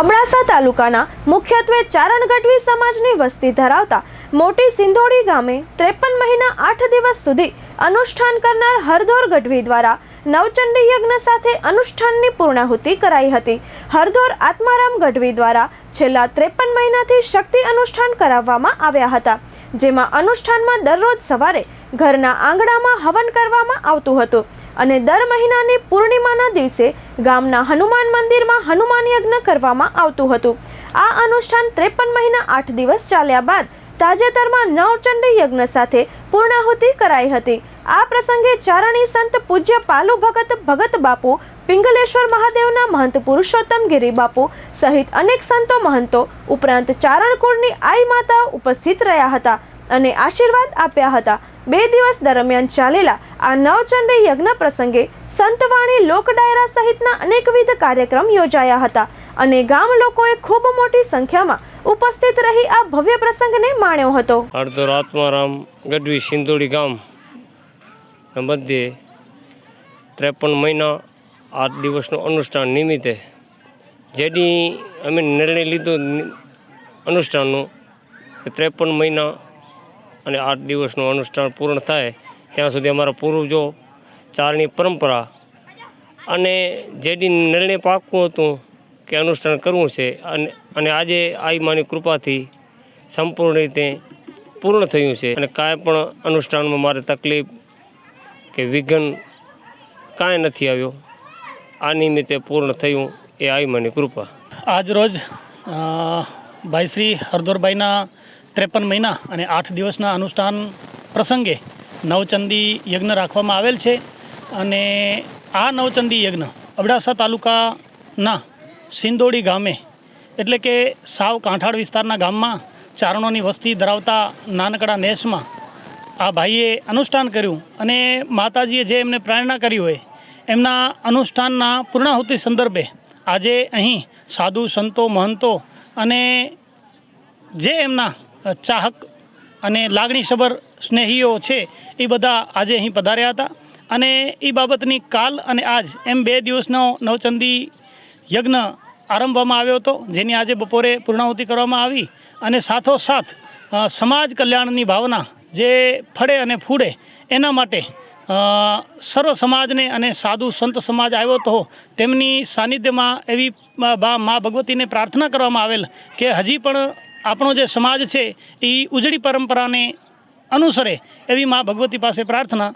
અબડાસા તાલુકાના મુખ્યત્વે ચારણ ગઢવી સમાજની વસ્તી ધરાવતા મોટી સિંધોડી ગામે ત્રેપન મહિના આઠ દિવસ સુધી અનુષ્ઠાન કરનાર હરદોર ગઢવી દ્વારા નવચંડી યજ્ઞ સાથે અનુષ્ઠાનની પૂર્ણાહુતિ કરાઈ હતી. હરદોર આત્મારામ ગઢવી દ્વારા છેલ્લા ત્રેપન મહિનાથી શક્તિ અનુષ્ઠાન કરાવવામાં આવ્યા હતા, જેમાં અનુષ્ઠાનમાં દરરોજ સવારે ઘરના આંગણામાં હવન કરવામાં આવતું હતું. અને દર મહિનાની પૂર્ણિમાના દિવસે ગામના હનુમાન મંદિરમાં હનુમાન યજ્ઞ કરવામાં આવતું હતું. આ અનુષ્ઠાન ત્રેપન મહિના આઠ દિવસ ચાલ્યા બાદ તાજેતરમાં નવચંડી યજ્ઞ સાથે પૂર્ણાહુતિ કરાઈ હતી. આ પ્રસંગે ચારણી સંત પૂજ્ય પાલુ ભગત ભગત બાપુ, પિંગલેશ્વર મહાદેવના મહંત પુરુષોત્તમ ગિરી બાપુ સહિત અનેક સંતો મહંતો ઉપરાંત ચારણકુળની આઈ માતાઓ ઉપસ્થિત રહ્યા હતા અને આશીર્વાદ આપ્યા હતા. બે દિવસ દરમિયાન ચાલેલા આ નવચંડી યજ્ઞ પ્રસંગે સંતવાણી લોક ડાયરા સહિતના અનેકવિધ કાર્યક્રમ યોજાયા હતા અને ગામ લોકોએ ખૂબ મોટી સંખ્યામાં ઉપસ્થિત રહી આ ભવ્ય પ્રસંગને માણ્યો હતો. અડધો આત્મારામ ગઢવી સિંદોડી ગામ મધ્યે ત્રેપન મહિના આઠ દિવસનું અનુષ્ઠાન નિમિત્તે જેની અમે નિર્ણય લીધો અનુષ્ઠાનનું ત્રેપન મહિના અને આઠ દિવસનું અનુષ્ઠાન પૂર્ણ થાય, ત્યાં સુધી અમારા પૂર્વજો ચારની પરંપરા અને જેની નિર્ણય પાકું હતું કે અનુષ્ઠાન કરવું છે, અને અને આજે આઈમાની કૃપાથી સંપૂર્ણ રીતે પૂર્ણ થયું છે. અને કાંઈ પણ અનુષ્ઠાનમાં મારે તકલીફ કે વિઘ્ન કાંઈ નથી આવ્યો, આ નિમિત્તે પૂર્ણ થયું એ આઈમાની કૃપા. આજ રોજ ભાઈ શ્રી હરદોરભાઈના ત્રેપન મહિના અને આઠ દિવસના અનુષ્ઠાન પ્રસંગે નવચંદી યજ્ઞ રાખવામાં આવેલ છે અને આ નવચંદી યજ્ઞ અબડાસા તાલુકાના સિંદોડી ગામે, એટલે કે સાવ કાંઠાળ વિસ્તારના ગામમાં ચારણોની વસ્તી ધરાવતા નાનકડા નેસમાં આ ભાઈએ અનુષ્ઠાન કર્યું અને માતાજીએ જે એમને પ્રેરણા કરી હોય, એમના અનુષ્ઠાનના પૂર્ણાહુતિ સંદર્ભે આજે અહીં સાધુ સંતો, મહંતો અને જે એમના ચાહક અને લાગણીસભર સ્નેહીઓ છે એ બધા આજે અહીં પધાર્યા હતા. અને એ બાબતની કાલ અને આજ એમ બે દિવસનો નવચંદી યજ્ઞ આરંભવામાં આવ્યો હતો, જેની આજે બપોરે પૂર્ણાહુતિ કરવામાં આવી અને સાથોસાથ સમાજ કલ્યાણની ભાવના જે ફળે અને ફૂડે એના માટે સર્વ સમાજને અને સાધુ સંત સમાજ આવ્યો તો તેમની સાનિધ્યમાં એવી મા ભગવતીને પ્રાર્થના કરવામાં આવેલ કે હજી પણ આપણો જે સમાજ છે એ ઉજળી પરંપરાને અનુસરે એવી મા ભગવતી પાસે પ્રાર્થના